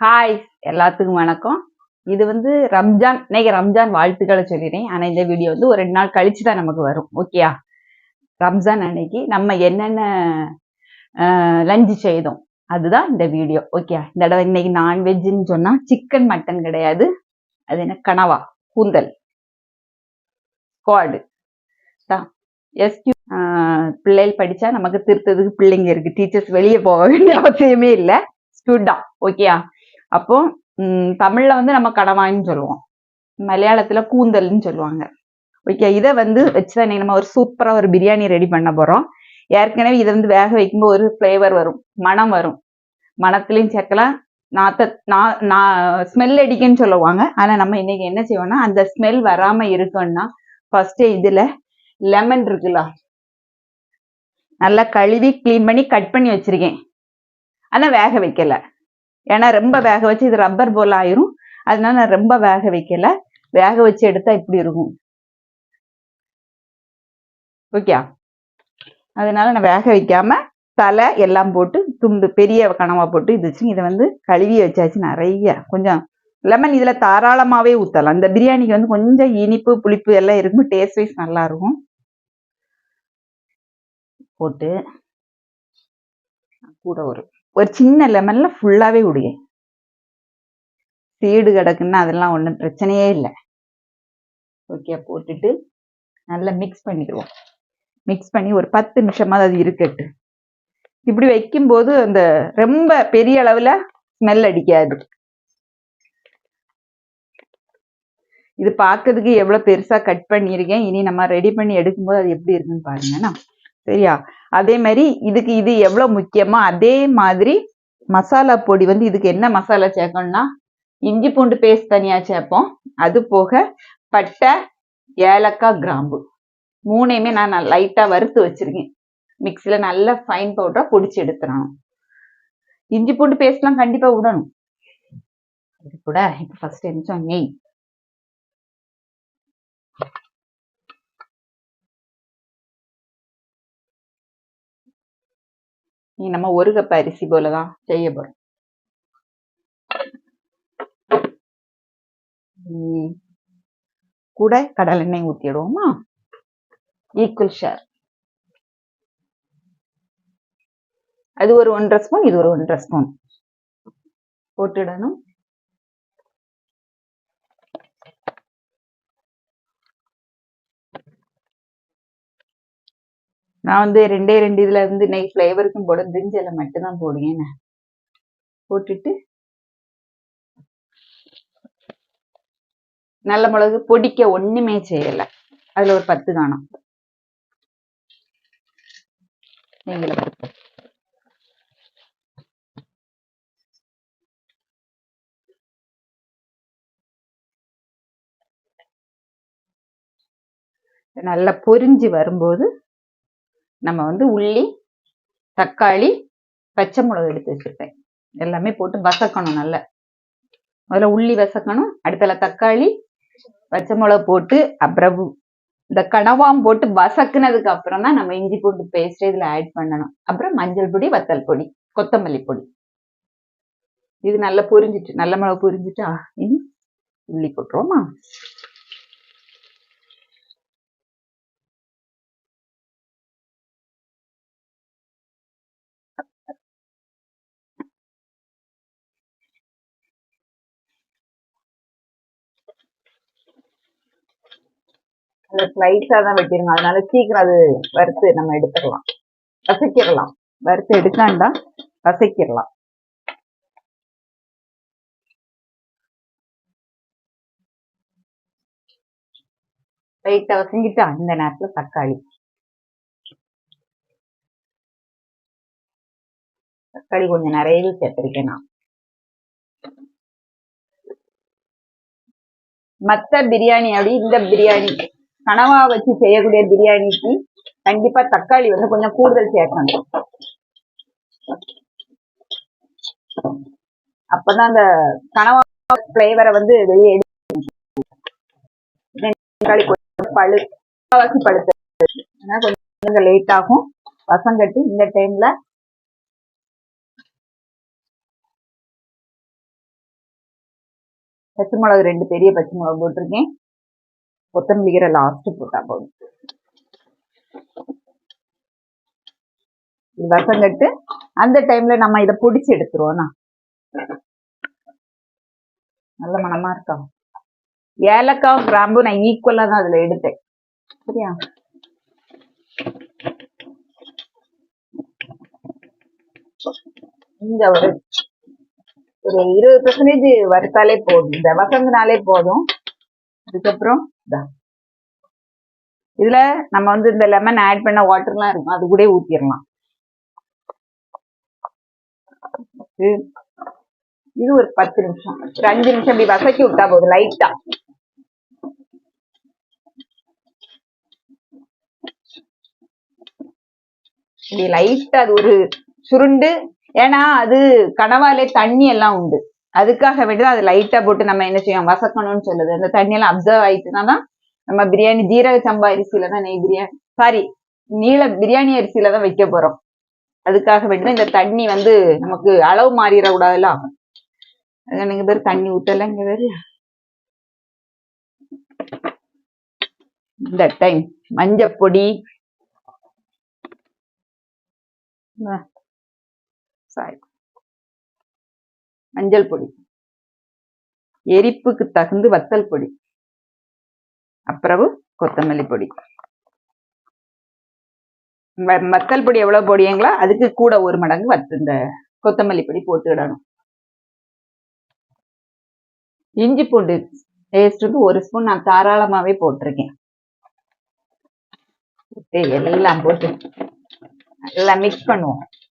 Hi எல்லாத்துக்கும் வணக்கம். இது வந்து ரம்ஜான் இன்னைக்கு ரம்ஜான் வாழ்த்துக்களை சொல்லிடுறேன். ஆனால் இந்த வீடியோ வந்து ஒரு ரெண்டு நாள் கழிச்சு தான் நமக்கு வரும். ஓகேயா ரம்ஜான் அன்னைக்கு நம்ம என்னென்ன லஞ்சு செய்தோம். அதுதான் இந்த வீடியோ ஓகே இந்த தடவை இன்னைக்கு நான்வெஜ்ஜுன்னு சொன்னா சிக்கன் மட்டன் கிடையாது. அது என்ன? கனவா கூந்தல். ஸ்குவாடு தான் எஸ்கியூ பிள்ளைகள் படிச்சா நமக்கு திருத்ததுக்கு பிள்ளைங்க இருக்கு. டீச்சர்ஸ் வெளியே போக வேண்டிய அவசியமே இல்லை. ஸ்டூடா ஓகேயா அப்போ தமிழில் தமிழ்ல வந்து நம்ம கடவாய்ன்னு சொல்லுவோம். மலையாளத்துல கூந்தல்னு சொல்லுவாங்க. ஓகே இதை வந்து வச்சுதான் இன்னைக்கு நம்ம ஒரு சூப்பராக ஒரு பிரியாணி ரெடி பண்ண போறோம். ஏற்கனவே இதை வந்து வேக வைக்கும்போது ஒரு ஃப்ளேவர் வரும். மணம் வரும். மணத்துலயும் சேர்க்கலாம். நாத்த நான் நான் ஸ்மெல் அடிக்குன்னு சொல்லுவாங்க. ஆனால் நம்ம இன்னைக்கு என்ன செய்வோம்னா அந்த ஸ்மெல் வராமல் இருக்கணும்னா ஃபர்ஸ்ட் இதில் லெமன் இருக்குல்ல. நல்லா கழுவி க்ளீன் பண்ணி கட் பண்ணி வச்சிருக்கேன். ஆனால் வேக வைக்கலை. ஏன்னா ரொம்ப வேக வச்சு இது ரப்பர் போல் ஆயிரும். அதனால நான் ரொம்ப வேக வைக்கல. வேக வச்சு எடுத்தா இப்படி இருக்கும். ஓகே அதனால நான் வேக வைக்காம தலை எல்லாம் போட்டு துண்டு பெரிய கனவா போட்டு இது வச்சு இதை வந்து கழுவி வச்சாச்சு நிறைய. கொஞ்சம் லெமன் இதில் தாராளமாகவே ஊற்றலாம் இந்த பிரியாணிக்கு வந்து கொஞ்சம் இனிப்பு புளிப்பு எல்லாம் இருக்கும். டேஸ்ட் வைஸ் நல்லா இருக்கும். போட்டு கூட ஒரு ஒரு சின்ன லெமன்ல ஃபுல்லாவே விடுங்க சீடு கிடக்குன்னா அதெல்லாம் ஒன்றும் பிரச்சனையே இல்லை. ஓகே போட்டுட்டு நல்லா மிக்ஸ் பண்ணிடுவோம். மிக்ஸ் பண்ணி ஒரு பத்து நிமிஷமாவது அது இருக்கட்டு இப்படி வைக்கும்போது அந்த ரொம்ப பெரிய அளவில் ஸ்மெல் அடிக்காது. இது பார்க்கறதுக்கு எவ்வளோ பெருசாக கட் பண்ணியிருக்கேன். இனி நம்ம ரெடி பண்ணி எடுக்கும்போது அது எப்படி இருக்குன்னு பாருங்கண்ணா சரியா? அதே மாதிரி இதுக்கு இது எவ்வளோ முக்கியமோ அதே மாதிரி மசாலா பொடி வந்து இதுக்கு என்ன மசாலா சேர்க்கணும்னா இஞ்சி பூண்டு பேஸ்ட் தனியாக சேர்ப்போம். அது போக பட்டை ஏலக்காய் கிராம்பு. மூணையுமே நான் லைட்டாக வறுத்து வச்சிருக்கேன். மிக்சியில் நல்ல ஃபைன் பவுடராக பொடிச்சு எடுத்துடணும். இஞ்சி பூண்டு பேஸ்ட்லாம் கண்டிப்பாக விடணும். இது கூட இப்போ ஃபர்ஸ்ட் நிமிஷம் நெய். நம்ம ஒரு கப் அரிசி போலதான் செய்ய போறோம். கூட கடல் எண்ணெய் ஊத்திடுவோமா ஈக்குவல் ஷேர் அது ஒரு ஒன்றரை ஸ்பூன் இது ஒரு ஒன்றரை ஸ்பூன் போட்டுடணும் நான் வந்து ரெண்டே ரெண்டு இதுல இருந்து நெய் ஃப்ளேவருக்கும் போட பிரிஞ்சில மட்டும்தான் போடுவேன் போட்டுட்டு நல்ல மிளகு பொடிக்க ஒண்ணுமே செய்யல. அதுல ஒரு பத்து காணும். நெய்யில நல்லா பொரிஞ்சு வரும்போது நம்ம வந்து உள்ளி தக்காளி பச்சை மிளகு எடுத்து வச்சிருப்பேன். எல்லாமே போட்டு வசக்கணும் நல்லா. முதல்ல உள்ளி வசக்கணும் அடுத்தல தக்காளி பச்சை மிளகு போட்டு அப்புறம் இந்த கனவாம் போட்டு வசக்குனதுக்கு அப்புறம் தான் நம்ம இஞ்சி பூண்டு பேஸ்ட் இதுல ஆட் பண்ணணும். அப்புறம் மஞ்சள் பொடி வத்தல் பொடி கொத்தமல்லி பொடி. இது நல்லா பொரிஞ்சிட்டு நல்ல மிளகு பொரிஞ்சிட்டா இனி உள்ளி போட்டுருவோமா? அந்த ஸ்லைஸா தான் வெட்டிருங்க அதனால சீக்கிரம் அது வறுத்து நம்ம எடுத்துடலாம். வசக்கிடலாம் வறுத்து எடுக்காண்டா வசக்கிடலாம் லைட்டா வசங்கிட்டா இந்த நேரத்துல தக்காளி. தக்காளி கொஞ்சம் நிறையவே சேர்த்திருக்கேன் நான். மத்த பிரியாணி அப்படி இந்த பிரியாணி. கனவா வச்சு செய்யக்கூடிய பிரியாணிக்கு கண்டிப்பா தக்காளி வந்து கொஞ்சம் கூடுதல் சேர்க்கணும். அப்பதான் அந்த கனவா ஃப்ளேவரை வந்து வெளியே தக்காளி கொஞ்சம் பழு முக்காவாசி பழுத்து கொஞ்சம் லேட் ஆகும். வசங்கட்டு இந்த டைம்ல பச்சை மிளகு ரெண்டு பெரிய பச்சை மிளகு போட்டிருக்கேன். கொத்தமல்லிக்கிற லாஸ்ட் போட்டா போதும். வசங்கட்டு அந்த டைம்ல நம்ம இதை பொடிச்சு எடுத்துருவோம்னா நல்ல மனமா இருக்கா? ஏலக்காவும் கிராம்பும் நான் ஈக்குவலா தான் அதுல எடுத்தேன். சரியா? இந்த ஒரு ஒரு இருபது பர்சன்டேஜ் வறுத்தாலே போதும். இந்த வசந்தனாலே போதும். அதுக்கப்புறம் இதுல நம்ம வந்து இந்த லெமன் ஆட் பண்ண வாட்டர்லாம் இருக்கும். அது கூட ஊற்றிடலாம் இது இது ஒரு பத்து நிமிஷம். ஒரு அஞ்சு நிமிஷம் இப்படி வசக்கி விட்டா போதும் லைட்டா இப்படி லைட்டா அது ஒரு சுருண்டு. ஏன்னா அது கனவாலே தண்ணி எல்லாம் உண்டு. அதுக்காக வேண்டியது அது லைட்டா போட்டு நம்ம என்ன செய்யணும் வசக்கணும்னு சொல்லுது. அந்த தண்ணியெல்லாம் அப்சர்வ் ஆயிட்டுனா தான் நம்ம பிரியாணி ஜீரக சம்பா அரிசியில தான் நெய் பிரியாணி சாரி நீல பிரியாணி அரிசியில தான் வைக்க போறோம். அதுக்காக வேண்டிதான் இந்த தண்ணி வந்து நமக்கு அளவு மாறிட கூடாதுல்ல அது நீங்க பேர் தண்ணி ஊத்தல இங்க பேரு. இந்த டைம் மஞ்சப்பொடி சாரி மஞ்சள் பொடி. எரிப்புக்கு தகுந்து வத்தல் பொடி. அப்புறம் கொத்தமல்லி பொடி. வ- வத்தல் பொடி எவ்வளவு போடியங்களோ அதுக்கு கூட ஒரு மடங்கு வத்து இந்த கொத்தமல்லி பொடி போட்டுவிடணும் இஞ்சி பூண்டு பேஸ்ட்டுக்கு ஒரு ஸ்பூன் நான் தாராளமாவே போட்டிருக்கேன். எல்லாம் போட்டு நல்லா மிக்ஸ் பண்ணுவோம்.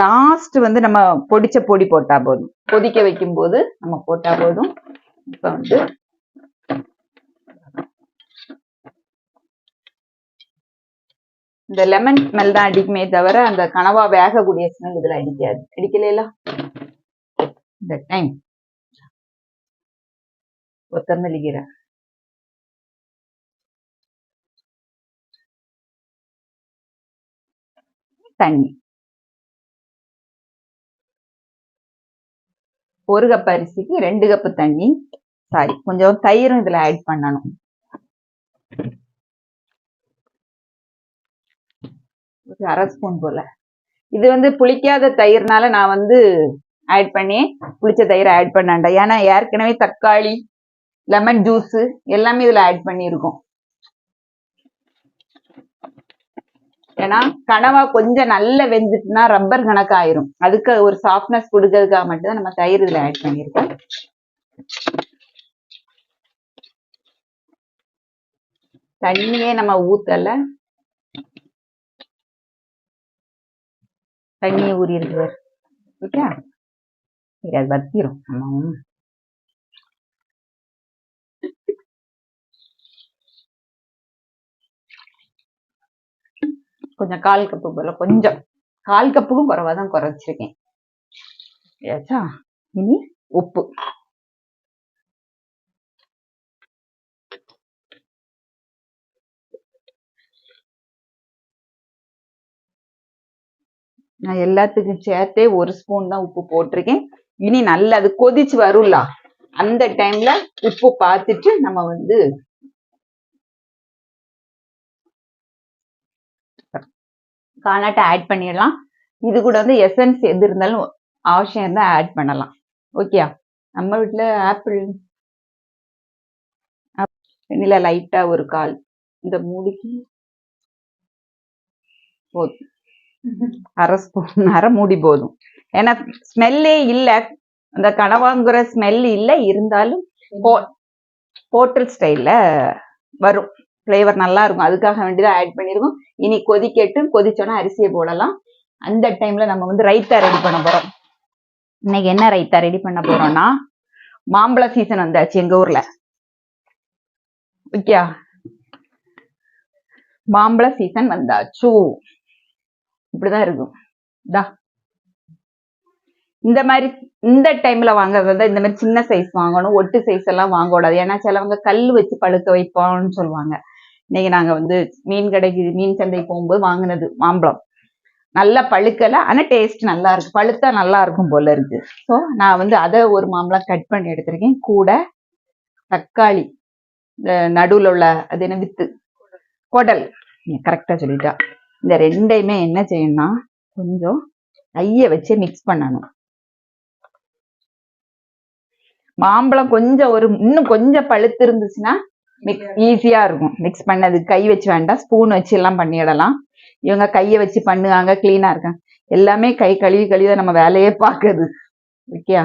லாஸ்ட் வந்து நம்ம பொடிச்ச பொடி போட்டா போதும். கொதிக்க வைக்கும் போது நம்ம போட்டா போதும். இப்ப வந்து இந்த லெமன் ஸ்மெல் தான் அடிக்குமே தவிர அந்த கனவா வேகக்கூடிய ஸ்மெல் இதுல அடிக்காது. அடிக்கல இந்த டைம் கொத்தமல்லி கீரை. தண்ணி. ஒரு கப் அரிசிக்கு ரெண்டு கப் தண்ணி. சாரி கொஞ்சம் தயிரும் இதுல ஆட் பண்ணணும். ஒரு அரை ஸ்பூன் போல. இது வந்து புளிக்காத தயிர்னால நான் வந்து ஆட் பண்ணி புளிச்ச தயிரை ஆட் பண்ணாண்டேன் ஏன்னா ஏற்கனவே தக்காளி லெமன் ஜூஸ் எல்லாமே இதுல ஆட் பண்ணியிருக்கோம். ஏன்னா கனவா கொஞ்சம் நல்ல வெந்துட்டுனா ரப்பர் கணக்காயிரும். அதுக்கு ஒரு சாஃப்ட்னஸ் கொடுக்கறதுக்காக மட்டும்தான் நம்ம தயிர் இதுல ஆட் பண்ணியிருக்கோம். தண்ணியே நம்ம ஊத்தல. தண்ணியை ஊறி இருக்கு ஓகே அது வத்திரும். ஆமாம். கொஞ்சம் கால் கப்பு போல கொஞ்சம். கால் கப்புக்கும் குறைவா தான் குறைச்சிருக்கேன். ஏச்சா இனி உப்பு. நான் எல்லாத்துக்கும் சேர்த்தே ஒரு ஸ்பூன் தான் உப்பு போட்டிருக்கேன். இனி நல்லா அது கொதிச்சு வரும்ல அந்த டைம்ல உப்பு பார்த்துட்டு நம்ம வந்து கார்னட்டை ஆட் பண்ணிடலாம். இது கூட வந்து எசன்ஸ் எது இருந்தாலும் அவசியம் இருந்தா ஆட் பண்ணலாம். ஓகேயா நம்ம வீட்ல ஆப்பிள் வெண்ணில லைட்டா ஒரு கால். இந்த மூடிக்கு போதும். அரை ஸ்பூன் அரை மூடி போதும். ஏன்னா ஸ்மெல்லே இல்ல. அந்த கனவாங்கிற ஸ்மெல் இல்ல. இருந்தாலும் ஹோட்டல் ஸ்டைல்ல வரும். ஃப்ளேவர் நல்லா இருக்கும் அதுக்காக வேண்டிதான் ஆட் பண்ணிருக்கோம். இனி கொதிக்கட்டு கொதிச்சோன்னா அரிசியை போடலாம். அந்த டைம்ல நம்ம வந்து ரைத்தா ரெடி பண்ண போறோம். இன்னைக்கு என்ன ரைத்தா ரெடி பண்ண போறோம்னா மாம்பழ சீசன் வந்தாச்சு எங்க ஊர்ல. ஓகே மாம்பழ சீசன் வந்தாச்சு. இப்படிதான் இருக்கும். தா. இந்த மாதிரி இந்த டைம்ல வாங்குறது வந்து இந்த மாதிரி சின்ன சைஸ் வாங்கணும். ஒட்டு சைஸ் எல்லாம் வாங்கக்கூடாது. ஏன்னா சிலவங்க கல் வச்சு பழுக்க வைப்போம்னு சொல்லுவாங்க. இன்னைக்கு நாங்க வந்து மீன் கடைக்கு மீன் சந்தை போகும்போது வாங்கினது மாம்பழம். நல்லா பழுக்கல ஆனா டேஸ்ட் நல்லா இருக்கு. பழுத்தா நல்லா இருக்கும் போல இருக்கு. ஸோ நான் வந்து அதை ஒரு மாம்பழம் கட் பண்ணி எடுத்திருக்கேன். கூட தக்காளி இந்த நடுவுல உள்ள அது என்ன வித்து? குடல். கரெக்டா சொல்லிட்டா. இந்த ரெண்டையுமே என்ன செய்யணும்னா கொஞ்சம் கைய வச்சு மிக்ஸ் பண்ணணும். மாம்பழம் கொஞ்சம் ஒரு இன்னும் கொஞ்சம் பழுத்து இருந்துச்சுன்னா மிக்ஸ் ஈஸியா இருக்கும். மிக்ஸ் பண்ணது. கை வச்சு வேண்டாம் ஸ்பூன் வச்சு எல்லாம் பண்ணிடலாம். இவங்க கையை வச்சு பண்ணுவாங்க கிளீனா இருக்காங்க. எல்லாமே கை கழுவி கழுவி நம்ம வேலையே பார்க்குது ஓகே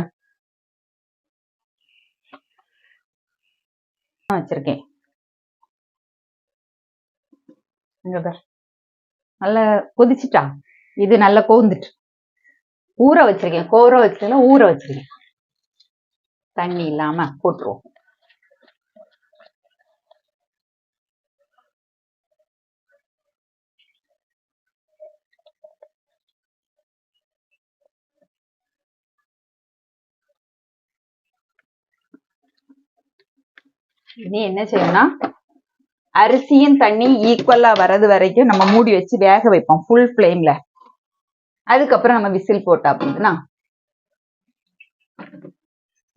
வச்சிருக்கேன். நல்ல நல்லா கொதிச்சுட்டா? இது நல்லா கோந்துட்டு ஊற வச்சிருக்கேன். கோர வச்சிருக்கேன் ஊற வச்சிருக்கேன். தண்ணி இல்லாம போட்டுருவோம். இனி என்ன செய்யணும்னா அரிசியும் தண்ணி ஈக்குவலா வர்றது வரைக்கும் நம்ம மூடி வச்சு வேக வைப்போம் ஃபுல் ஃப்ளேம்ல அதுக்கப்புறம் நம்ம விசில் போட்டா அப்படின்னா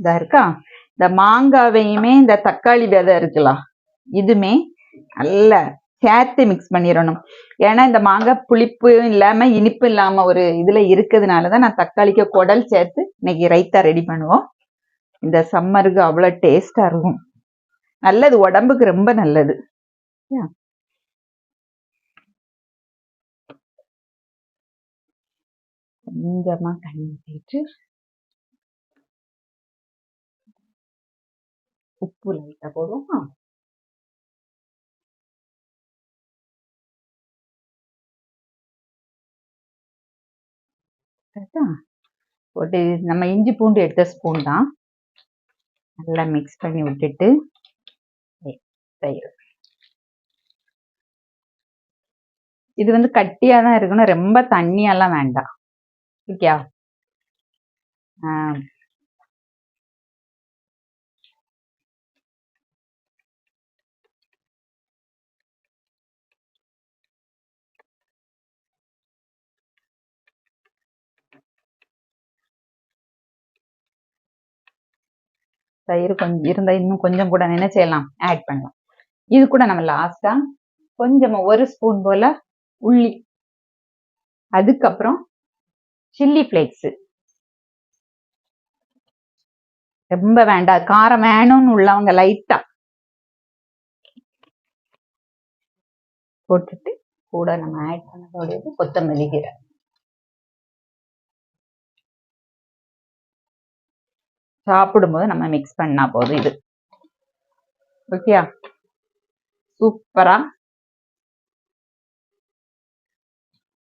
இதா இருக்கா? இந்த மாங்காவையுமே இந்த தக்காளி விதை இருக்கலாம். இதுமே நல்லா சேர்த்து மிக்ஸ் பண்ணிடணும். ஏன்னா இந்த மாங்காய் புளிப்பு இல்லாம இனிப்பு இல்லாம ஒரு இதுல இருக்கிறதுனாலதான் நான் தக்காளிக்கு குடல் சேர்த்து இன்னைக்கு ரைத்தா ரெடி பண்ணுவோம். இந்த சம்மருக்கு அவ்வளவு டேஸ்டா இருக்கும். நல்லது உடம்புக்கு ரொம்ப நல்லது. கொஞ்சமா தண்ணி ஊற்றிட்டு உப்பு லைட்டா போடுவோமா? கரெக்டா? நம்ம இஞ்சி பூண்டு எடுத்த ஸ்பூன் தான். நல்லா மிக்ஸ் பண்ணி விட்டுட்டு தயிர். இது வந்து கட்டியா தான் இருக்கணும். ரொம்ப தண்ணியெல்லாம் வேண்டாம். ஓகே தயிர் கொஞ்சம் இருந்தால் இன்னும் கொஞ்சம் கூட என்ன செய்யலாம் ஆட் பண்ணலாம். இது கூட நம்ம லாஸ்டா கொஞ்சமா ஒரு ஸ்பூன் போல உள்ளி. அதுக்கப்புறம் சில்லி ஃப்ளேக்ஸ் ரொம்ப வேண்டாம் காரம் வேணும்னு உள்ளவங்க லைட்டா போட்டுட்டு கூட நம்ம ஆட் பண்ணதோட கொத்தமல்லி கீரை. சாப்பிடும்போது நம்ம மிக்ஸ் பண்ணா போதும் இது. ஓகேயா சூப்பரா.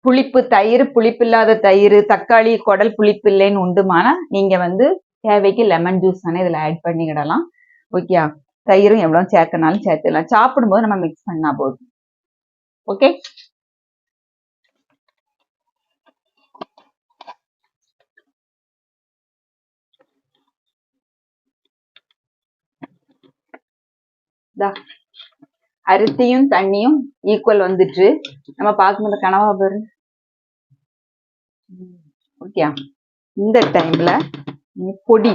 புளிப்பு தயிர் புளிப்பில்லாத தயிர் தக்காளி குடல் புளிப்பு இல்லைன்னு உண்டுமானா நீங்க வந்து தேவைக்கு லெமன் ஜூஸ் தானே இதுல ஆட் பண்ணிக்கிடலாம். ஓகேயா தயிரும் எவ்வளவு சேர்க்கனாலும் சேர்த்துடலாம் சாப்பிடும்போது நம்ம மிக்ஸ் பண்ணா போதும். ஓகே தா. அரிசியும் தண்ணியும் ஈக்குவல் வந்துட்டு நம்ம பார்க்கும்போது கனவா பாரு. ஓகே இந்த டைம்ல பொடி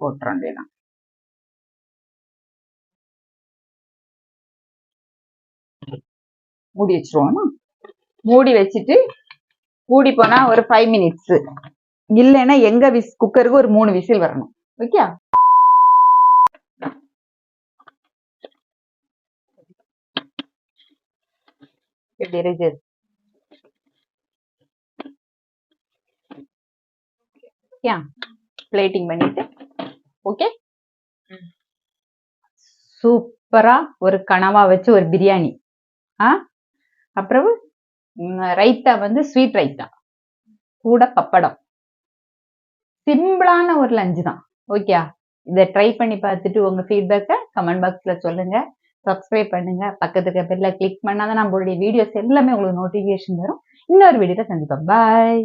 போட்டுற வேண்டியதான் மூடி வச்சிருவோமா? மூடி வச்சுட்டு கூடி போனா ஒரு ஃபைவ் மினிட்ஸ் இல்லைன்னா எங்க விஸ் குக்கருக்கு ஒரு மூணு விசில் வரணும். ஓகே எப்படி இருக்கு பிளேட்டிங் பண்ணிட்டு. ஓகே சூப்பரா ஒரு கனவா வச்சு ஒரு பிரியாணி. ஆ? அப்புறம் ரைத்தா வந்து ஸ்வீட் ரைத்தா. கூட பப்படம். சிம்பிளான ஒரு லஞ்சு தான். ஓகே இதை ட்ரை பண்ணி பார்த்துட்டு உங்க ஃபீட்பேக்கை கமெண்ட் பாக்ஸ்ல சொல்லுங்க. சப்ஸ்கிரைப் பண்ணுங்க. பக்கத்துல பெல்ல கிளிக் பண்ணாதான் நம்மளுடைய வீடியோஸ் எல்லாமே உங்களுக்கு நோட்டிஃபிகேஷன் வரும். இன்னொரு வீடியோ சந்திப்போம். பாய்